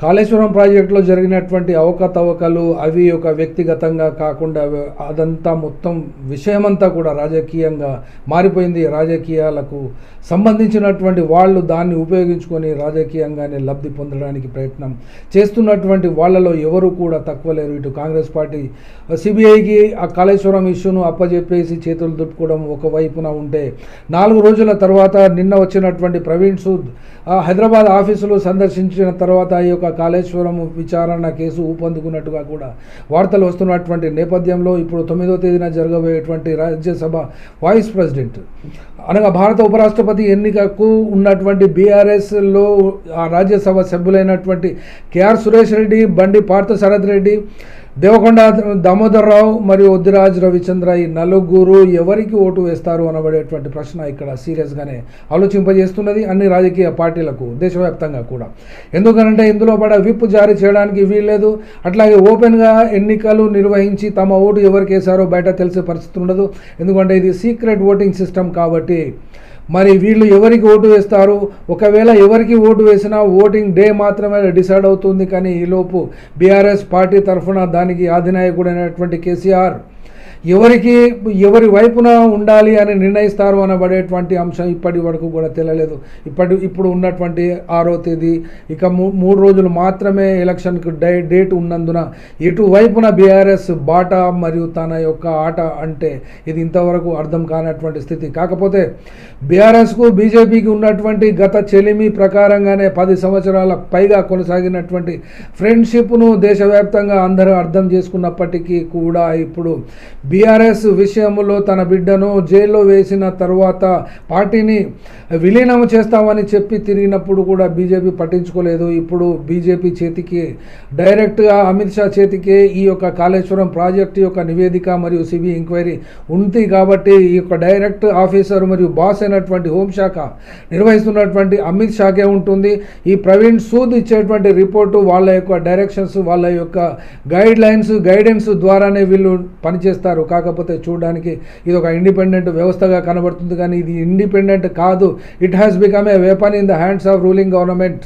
కాళేశ్వరం ప్రాజెక్టులో జరిగినటువంటి అవకతవకలు అవి ఒక వ్యక్తిగతంగా కాకుండా అదంతా మొత్తం విషయమంతా కూడా రాజకీయంగా మారిపోయింది. రాజకీయాలకు సంబంధించినటువంటి వాళ్ళు దాన్ని ఉపయోగించుకొని రాజకీయంగానే లబ్ధి పొందడానికి ప్రయత్నం చేస్తున్నటువంటి వాళ్ళలో ఎవరు కూడా తక్కువ లేరు. ఇటు కాంగ్రెస్ పార్టీ సిబిఐకి ఆ కాళేశ్వరం ఇష్యూను అప్పజెప్పేసి చేతులు దుప్పుకోవడం ఒకవైపున ఉంటే నాలుగు రోజుల తర్వాత నిన్న వచ్చినటువంటి ప్రవీణ్ సూద్ హైదరాబాద్ ఆఫీసులు సందర్శించిన తర్వాత ఈ యొక్క కాళేశ్వరం విచారణ కేసు ఊపందుకున్నట్టుగా కూడా వార్తలు వస్తున్నటువంటి నేపథ్యంలో ఇప్పుడు తొమ్మిదో తేదీన జరగబోయేటువంటి రాజ్యసభ వైస్ ప్రెసిడెంట్. అనగా భారత ఉపరాష్ట్రపతి ఎన్నికకు ఉన్నటువంటి బీఆర్ఎస్లో ఆ రాజ్యసభ సభ్యులైనటువంటి కేఆర్ సురేష్ రెడ్డి బండి పార్థ రెడ్డి దేవకొండ దామోదర్ రావు మరియు ఉద్దిరాజ్ రవిచంద్ర ఈ నలుగురు ఎవరికి ఓటు వేస్తారు అనబడేటువంటి ప్రశ్న ఇక్కడ సీరియస్గానే ఆలోచింపజేస్తున్నది అన్ని రాజకీయ పార్టీలకు దేశవ్యాప్తంగా కూడా. ఎందుకనంటే ఇందులో పడ విప్ జారీ చేయడానికి వీల్లేదు. అట్లాగే ఓపెన్గా ఎన్నికలు నిర్వహించి తమ ఓటు ఎవరికి వేశారో బయట తెలిసే పరిస్థితి ఉండదు. ఎందుకంటే ఇది సీక్రెట్ ఓటింగ్ సిస్టమ్ కాబట్టి మరి వీళ్ళు ఎవరికి ఓటు వేస్తారు? ఒకవేళ ఎవరికి ఓటు వేసినా ఓటింగ్ డే మాత్రమే డిసైడ్ అవుతుంది. కానీ ఈలోపు బీఆర్ఎస్ పార్టీ తరఫున దానికి అధినాయకుడైనటువంటి కేసీఆర్ ఎవరికి ఎవరి వైపున ఉండాలి అని నిర్ణయిస్తారు అనబడేటువంటి అంశం ఇప్పటి వరకు కూడా తెలియలేదు. ఇప్పటి ఇప్పుడు ఉన్నటువంటి ఆరో తేదీ ఇక మూడు రోజులు మాత్రమే ఎలక్షన్కు డై డేట్ ఉన్నందున ఎటువైపున బీఆర్ఎస్ బాట మరియు తన యొక్క ఆట అంటే ఇది ఇంతవరకు అర్థం కానటువంటి స్థితి. కాకపోతే బీఆర్ఎస్కు బీజేపీకి ఉన్నటువంటి గత చెలిమి ప్రకారంగానే పది సంవత్సరాల పైగా కొనసాగినటువంటి ఫ్రెండ్షిప్ను దేశవ్యాప్తంగా అందరూ అర్థం చేసుకున్నప్పటికీ కూడా ఇప్పుడు బీఆర్ఎస్ విషయంలో తన బిడ్డను జైల్లో వేసిన తర్వాత పార్టీని విలీనం చేస్తామని చెప్పి తిరిగినప్పుడు కూడా బీజేపీ పట్టించుకోలేదు. ఇప్పుడు బీజేపీ చేతికి డైరెక్ట్గా అమిత్ షా చేతికి ఈ యొక్క కాళేశ్వరం ప్రాజెక్టు యొక్క నివేదిక మరియు సిబిఐ ఎంక్వైరీ ఉంది కాబట్టి ఈ యొక్క డైరెక్ట్ ఆఫీసర్ మరియు బాస్ అయినటువంటి హోంశాఖ నిర్వహిస్తున్నటువంటి అమిత్ షాకే ఉంటుంది. ఈ ప్రవీణ్ సూద్ ఇచ్చేటువంటి రిపోర్టు వాళ్ళ యొక్క డైరెక్షన్స్ వాళ్ళ యొక్క గైడ్ లైన్స్ గైడెన్స్ ద్వారానే వీళ్ళు చేస్తారు. కాకపోతే చూడడానికి ఇది ఒక ఇండిపెండెంట్ వ్యవస్థగా కనబడుతుంది. కానీ ఇది ఇండిపెండెంట్ కాదు. It has become a weapon in the hands of ruling government